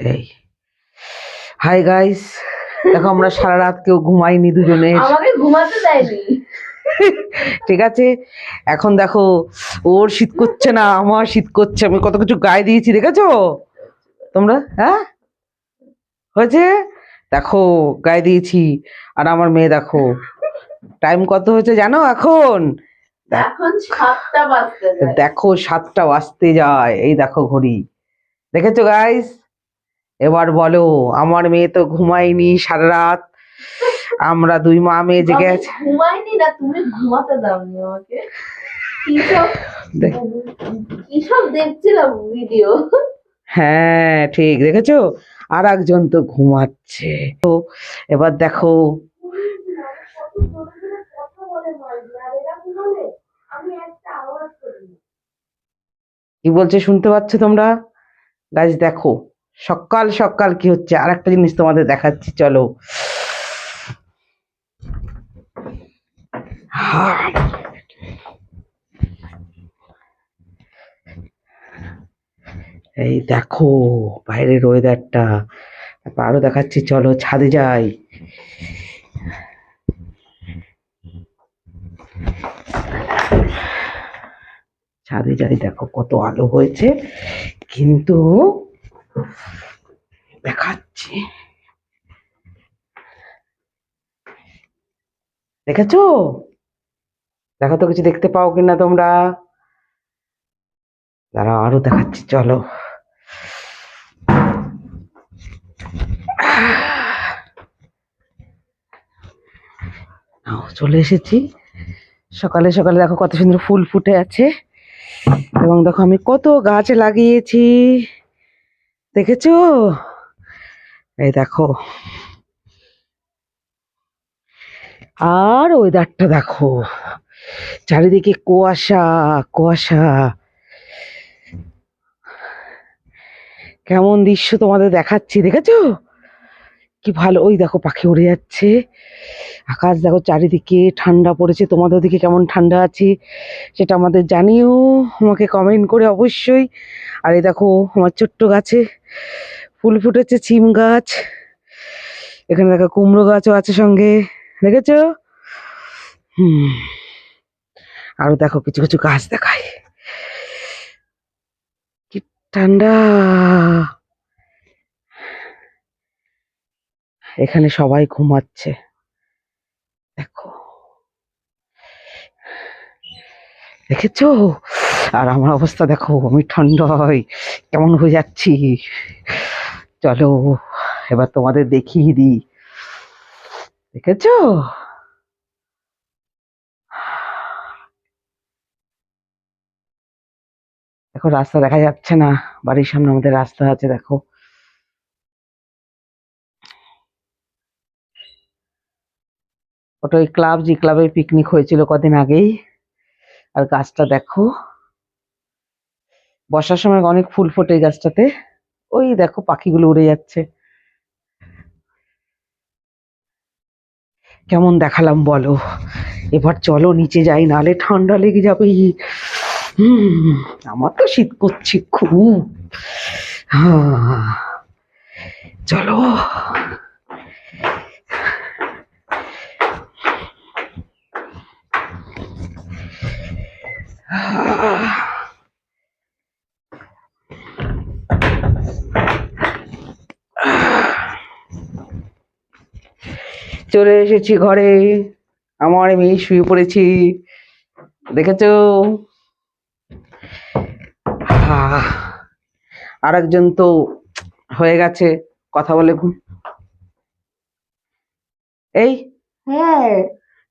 এই। Hi guys দেখো আমরা সারা রাত কেউ ঘুমাইনি দুজনে। আমাকে ঘুমাতে দেয়নি। ঠিক আছে? এখন দেখো ওর শীত করছে না আমার শীত করছে। আমি কত কিছু গায়ে দিয়েছি দেখেছ? তোমরা হ্যাঁ? হয়েছে? দেখো গায়ে দিয়েছি। আর আমার মেয়ে দেখো টাইম কত হয়েছে জানো এখন? দেখো সাতটা বাজতে যায়। এই দেখো ঘড়ি। দেখেছ গাইস এবার বলো আমার মেয়ে তো ঘুমায়নি সারা রাত আমরা দুই মা মেয়ে জেগে আছে। ঘুমাইনি না তুমি ঘুমাতে দাওনি আমাকে। কিসব দেখছিলাম ভিডিও হ্যাঁ ঠিক দেখেছ? আর একজন তো ঘুমাচ্ছে। তো এবার দেখো। কি বলছে শুনতে পাচ্ছ তোমরা? গাছ দেখো। সকাল সকাল কি হচ্ছে? আর একটা জিনিস তোমাদের দেখাচ্ছি, চলো। এই দেখো, বাইরের ওয়েদারটা তারপর আরও দেখাচ্ছি, চলো, ছাদে যাই। ছাদে যাই, দেখো, কত আলো হয়েছে। কিন্তু দেখাচ্ছি। দেখেছ? দেখো তো কিছু দেখতে পাও কিনা তোমরা? দাঁড়াও, আরও দেখাচ্ছি, চলো। চলে এসেছি। সকালে সকালে দেখো কত সুন্দর ফুল ফুটে আছে। এবং দেখো আমি কত গাছ লাগিয়েছি। দেখেছ? এই দেখো। আর ওয়েদারটা দেখো। চারিদিকে কুয়াশা কুয়াশা। কেমন দৃশ্য তোমাদের দেখাচ্ছি, দেখেছ? কি ভালো। ওই দেখো, পাখি উড়ে যাচ্ছে। আকাশ দেখো, চারিদিকে ঠান্ডা পড়েছে। তোমাদের ওদিকে কেমন ঠান্ডা আছে, সেটা আমাদের জানিও। আমাকে কমেন্ট করে অবশ্যই। আর এই দেখো, আমার ছোট্ট গাছে ফুল ফুটেছে চিম গাছ। এখানে দেখো কুমড়ো গাছও আছে সঙ্গে, দেখেছ? হুম। আরও দেখো কিছু কিছু গাছ দেখায় কি ঠান্ডা। এখানে সবাই ঘুমাচ্ছে। দেখো। দেখেছ? আর আমার অবস্থা দেখো, আমি ঠান্ডায় কেমন হয়ে যাচ্ছি? চলো, এবার তোমাদের দেখিয়ে দিই। দেখেছ? দেখো, রাস্তা দেখা যাচ্ছে না। বাড়ির সামনে আমাদের রাস্তা আছে, দেখো। ওটা ওই ক্লাব জি ক্লাবে পিকনিক হয়েছিল কদিন আগেই। আর গাছটা দেখো। বর্ষার সময় অনেক ফুল ফোটে গাছটাতে। ওই দেখো পাখিগুলো উড়ে যাচ্ছে। কেমন দেখালাম বলো? এবার চলো নিচে যাই, নালে ঠান্ডা লেগে যাবে। হুম, আমার তো শীত করছে খুব। হ্যাঁ চলো। চলে এসেছি ঘরে। আমার মেয়ে শুয়ে পড়েছি। দেখেছ? আর একজন তো হয়ে গেছে। কথা বলে এই হ্যাঁ।